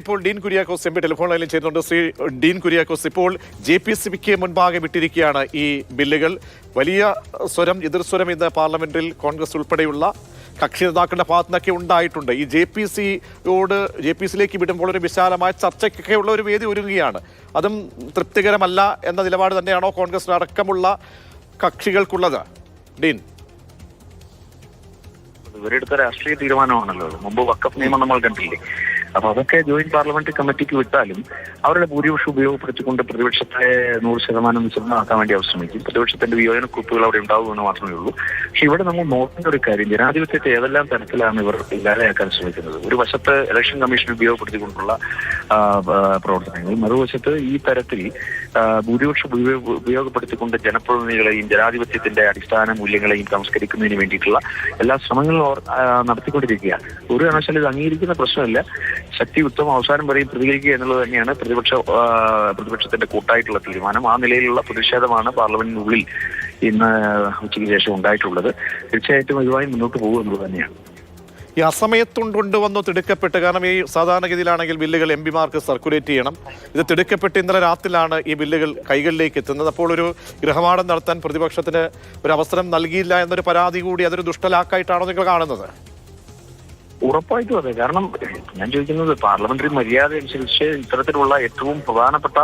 ഇപ്പോൾ Dean Kuriakose M P telephone ലൈനിൽ ചെയ്യുന്നുണ്ട് ശ്രീ ഡീൻ കുര്യാക്കോസ് ഇപ്പോൾ ജെ പി സി ബിക്ക് മുൻപാകെ വിട്ടിരിക്കുകയാണ് ഈ ബില്ലുകൾ. വലിയ സ്വരം എതിർസ്വരം ഇന്ന് പാർലമെന്റിൽ കോൺഗ്രസ് ഉൾപ്പെടെയുള്ള കക്ഷി നേതാക്കളുടെ ഭാഗത്തു നിന്നൊക്കെ ഉണ്ടായിട്ടുണ്ട്. ഈ ജെ പി സിയോട് ജെ പി സിയിലേക്ക് വിടുമ്പോൾ ഒരു വിശാലമായ ചർച്ചയ്ക്കൊക്കെ ഉള്ള ഒരു വേദി ഒരുങ്ങുകയാണ്. അതും തൃപ്തികരമല്ല എന്ന നിലപാട് തന്നെയാണോ കോൺഗ്രസ് അടക്കമുള്ള കക്ഷികൾക്കുള്ളത്? ഡീൻ. ഇവരെടുത്ത രാഷ്ട്രീയ തീരുമാനമാണല്ലോ. മുമ്പ് വക്കഫ് നിയമം നമ്മൾ കണ്ടില്ലേ? അപ്പൊ അതൊക്കെ ജോയിന്റ് പാർലമെന്ററി കമ്മിറ്റിക്ക് വിട്ടാലും അവരുടെ ഭൂരിപക്ഷം ഉപയോഗപ്പെടുത്തിക്കൊണ്ട് പ്രതിപക്ഷത്തെ നൂറ് ശതമാനം വിശദമാക്കാൻ വേണ്ടി അവർ ശ്രമിക്കും. പ്രതിപക്ഷത്തിന്റെ വിയോജനക്കുറിപ്പുകൾ അവിടെ ഉണ്ടാവുമെന്ന് മാത്രമേ ഉള്ളൂ. പക്ഷെ ഇവിടെ നമ്മൾ നോക്കേണ്ട ഒരു കാര്യം ജനാധിപത്യത്തെ ഏതെല്ലാം തരത്തിലാണ് ഇവർ ഇല്ലാതെയാക്കാൻ ശ്രമിക്കുന്നത്? ഒരു വശത്ത് ഇലക്ഷൻ കമ്മീഷൻ ഉപയോഗപ്പെടുത്തിക്കൊണ്ടുള്ള പ്രവർത്തനങ്ങൾ മറുവശത്ത് ഈ തരത്തിൽ ഭൂരിപക്ഷം ഉപയോഗ- ഉപയോഗപ്പെടുത്തിക്കൊണ്ട് ജനപ്രതിനിധികളെയും ജനാധിപത്യത്തിന്റെ അടിസ്ഥാന മൂല്യങ്ങളെയും സംസ്കരിക്കുന്നതിന് വേണ്ടിയിട്ടുള്ള എല്ലാ ശ്രമങ്ങളും അവർ നടത്തിക്കൊണ്ടിരിക്കുകയാണ്. ഒരു കാരണവശാലും ഇത് അംഗീകരിക്കുന്ന പ്രശ്നമില്ല. ശക്തി ഉത്തമം അവസാനം വരെയും പ്രതികരിക്കുക എന്നുള്ളത് തന്നെയാണ് പ്രതിപക്ഷ പ്രതിപക്ഷത്തിന്റെ കൂട്ടായിട്ടുള്ള തീരുമാനം. ആ നിലയിലുള്ള പ്രതിഷേധമാണ് പാർലമെന്റിനുള്ളിൽ ഇന്ന് ഉച്ചയ്ക്ക് ശേഷം ഉണ്ടായിട്ടുള്ളത്. തീർച്ചയായിട്ടും ഇതുമായി മുന്നോട്ട് പോകും എന്നുള്ളത് തന്നെയാണ്. ഈ അസമയത്തും കൊണ്ടുവന്നു തിടുക്കപ്പെട്ട്. കാരണം ഈ സാധാരണഗതിയിലാണെങ്കിൽ ബില്ലുകൾ എം പിമാർക്ക് സർക്കുലേറ്റ് ചെയ്യണം. ഇത് തിടുക്കപ്പെട്ട് ഇന്നലെ രാത്രിയിലാണ് ഈ ബില്ലുകൾ കൈകളിലേക്ക് എത്തുന്നത്. അപ്പോൾ ഒരു ഗൃഹപാഠം നടത്താൻ പ്രതിപക്ഷത്തിന് ഒരു അവസരം നൽകിയില്ല എന്നൊരു പരാതി കൂടി അതൊരു ദുഷ്ടലാക്കായിട്ടാണോ നിങ്ങൾ കാണുന്നത്? ഉറപ്പായിട്ടും അതെ. കാരണം ഞാൻ ചോദിക്കുന്നത് പാർലമെന്ററി മര്യാദ അനുസരിച്ച് ഇത്തരത്തിലുള്ള ഏറ്റവും പ്രധാനപ്പെട്ട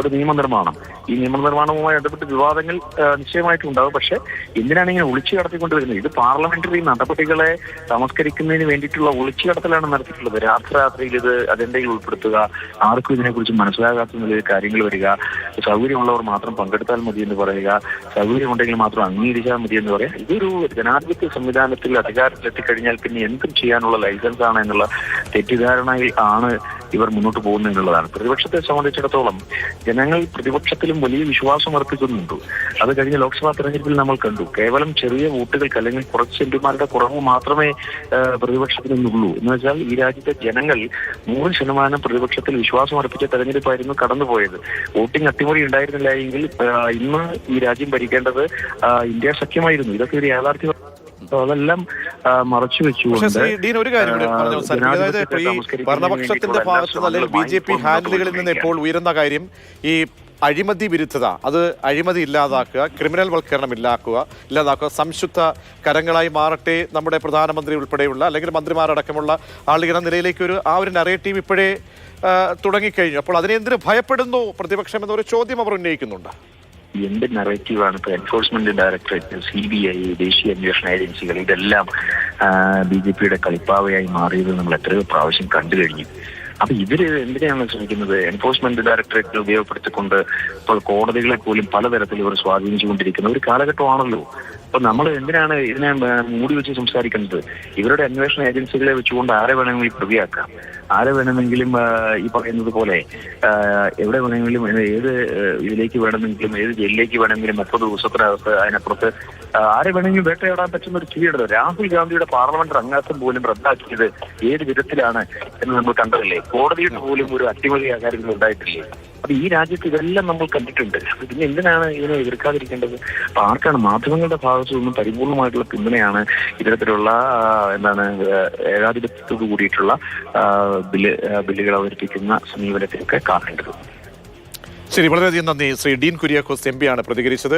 ഒരു നിയമനിർമ്മാണം. ഈ നിയമനിർമ്മാണവുമായി ബന്ധപ്പെട്ട് വിവാദങ്ങൾ നിശ്ചയമായിട്ടും ഉണ്ടാകും. പക്ഷെ എന്തിനാണ് ഇങ്ങനെ ഒളിച്ചു കടത്തിക്കൊണ്ടുവരുന്നത്? ഇത് പാർലമെന്ററി നടപടികളെ സംസ്കരിക്കുന്നതിന് വേണ്ടിയിട്ടുള്ള ഒളിച്ചു കടത്തലാണ് നടത്തിയിട്ടുള്ളത്. രാത്രിരാത്രിയിൽ ഇത് അജണ്ടയിൽ ഉൾപ്പെടുത്തുക ആർക്കും ഇതിനെക്കുറിച്ച് മനസ്സിലാകാത്ത നിലയിൽ കാര്യങ്ങൾ വരിക സൗകര്യമുള്ളവർ മാത്രം പങ്കെടുത്താൽ മതി എന്ന് പറയുക സൗകര്യമുണ്ടെങ്കിൽ മാത്രം അംഗീകരിച്ചാൽ മതി എന്ന് പറയാം ഇതൊരു ജനാധിപത്യ സംവിധാനത്തിൽ അധികാരത്തിലെത്തിക്കഴിഞ്ഞാൽ പിന്നെ എന്തും ചെയ്യാനുള്ള ലൈസൻസ് ആണ് എന്നുള്ള തെറ്റിദ്ധാരണയിൽ ആണ് ഇവർ മുന്നോട്ട് പോകുന്നത് എന്നുള്ളതാണ്. പ്രതിപക്ഷത്തെ സംബന്ധിച്ചിടത്തോളം ജനങ്ങൾ പ്രതിപക്ഷത്തിലും വലിയ വിശ്വാസം അർപ്പിക്കുന്നുണ്ട്. അത് കഴിഞ്ഞ ലോക്സഭാ തെരഞ്ഞെടുപ്പിൽ നമ്മൾ കണ്ടു. കേവലം ചെറിയ വോട്ടുകൾക്ക് അല്ലെങ്കിൽ കുറച്ച് എംപിമാരുടെ കുറവ് മാത്രമേ പ്രതിപക്ഷത്തിനുള്ളൂ പ്രതിപക്ഷത്തിന് എന്ന് വെച്ചാൽ ഈ രാജ്യത്തെ ജനങ്ങൾ നൂറ് ശതമാനം പ്രതിപക്ഷത്തിൽ വിശ്വാസം അർപ്പിച്ച തെരഞ്ഞെടുപ്പായിരുന്നു കടന്നുപോയത്. വോട്ടിംഗ് അട്ടിമറി ഉണ്ടായിരുന്നില്ല എങ്കിൽ ഇന്ന് ഈ രാജ്യം ഭരിക്കേണ്ടത് ഇന്ത്യ സഖ്യമായിരുന്നു. ഇതൊക്കെ ഒരു യാഥാർത്ഥ്യം അതെല്ലാം ആ, മറച്ചു വെച്ചുകൊണ്ട് ഭരണപക്ഷത്തിന്റെ ഭാഗത്ത് അല്ലെങ്കിൽ ബി ജെ പി ഹാൻഡിലുകളിൽ നിന്ന് ഇപ്പോൾ ഉയരുന്ന കാര്യം ഈ അഴിമതി വിരുദ്ധത അത് അഴിമതി ഇല്ലാതാക്കുക ക്രിമിനൽ വൽക്കരണം ഇല്ലാക്കുക ഇല്ലാതാക്കുക സംശുദ്ധ കരങ്ങളായി മാറട്ടെ നമ്മുടെ പ്രധാനമന്ത്രി ഉൾപ്പെടെയുള്ള അല്ലെങ്കിൽ മന്ത്രിമാരടക്കമുള്ള ആളുകൾ എന്ന നിലയിലേക്ക് ഒരു ആ ഒരു നറേറ്റീവ് ഇപ്പോഴേ തുടങ്ങിക്കഴിഞ്ഞു. അപ്പോൾ അതിനെ എന്തിനു ഭയപ്പെടുന്നു പ്രതിപക്ഷം എന്നൊരു ചോദ്യം അവർ ഉന്നയിക്കുന്നുണ്ട്. എന്ത് നറേറ്റീവാണ് ഇപ്പൊ enforcement directorate C B I ദേശീയ അന്വേഷണ ഏജൻസികൾ ഇതെല്ലാം ബി ജെ പിയുടെ കളിപ്പാവയായി മാറിയത് നമ്മൾ എത്രയോ പ്രാവശ്യം കണ്ടു കഴിഞ്ഞു. അപ്പൊ ഇവർ എന്തിനാണ് ശ്രമിക്കുന്നത്? എൻഫോഴ്സ്മെന്റ് ഡയറക്ടറേറ്റ് ഉപയോഗപ്പെടുത്തിക്കൊണ്ട് ഇപ്പോൾ കോടതികളെ പോലും പലതരത്തിൽ ഇവർ സ്വാധീനിച്ചുകൊണ്ടിരിക്കുന്ന. ഒരു കാലഘട്ടമാണല്ലോ. അപ്പൊ നമ്മൾ എന്തിനാണ് ഇതിനെ മൂടി വെച്ച് സംസാരിക്കുന്നത്? ഇവരുടെ അന്വേഷണ ഏജൻസികളെ വെച്ചുകൊണ്ട് ആരെ വേണമെങ്കിലും പ്രതിയാക്കാം? ആരെ വേണമെങ്കിലും ഈ പറയുന്നത് പോലെ എവിടെ വേണമെങ്കിലും ഏത് ഇതിലേക്ക് വേണമെങ്കിലും ഏത് ജയിലിലേക്ക് വേണമെങ്കിലും മുപ്പത് ദിവസത്തിനകത്ത് അതിനപ്പുറത്ത് ആരെ വേണമെങ്കിലും വേട്ടയാടാൻ പറ്റുന്ന ഒരു ചെയ്യേണ്ടത് രാഹുൽ ഗാന്ധിയുടെ പാർലമെന്റ് അംഗത്വം പോലും റദ്ദാക്കിയത് ഏത് വിധത്തിലാണ് എന്ന് നമ്മൾ കണ്ടതല്ലേ? കോടതിയുടെ പോലും ഒരു അട്ടിമറി ആ ഉണ്ടായിട്ടില്ല. അപ്പൊ ഈ രാജ്യത്ത് ഇതെല്ലാം നമ്മൾ കണ്ടിട്ടുണ്ട്. പിന്നെ എന്തിനാണ് ഇതിനെ എതിർക്കാതിരിക്കേണ്ടത്? അപ്പൊ ആർക്കാണ് മാധ്യമങ്ങളുടെ ഭാഗത്തു നിന്നും പരിപൂർണമായിട്ടുള്ള പിന്തുണയാണ് ഇത്തരത്തിലുള്ള എന്താണ് ഏകാധിപത്യത്തോട് കൂടിയിട്ടുള്ള ബില്ല് ബില്ലുകൾ അവതരിപ്പിക്കുന്ന സമീപനത്തിലൊക്കെ കാണേണ്ടത്. ശരി വളരെയധികം നന്ദി. ശ്രീ ഡീൻ കുര്യാക്കോസ് എം ആണ് പ്രതികരിച്ചത്.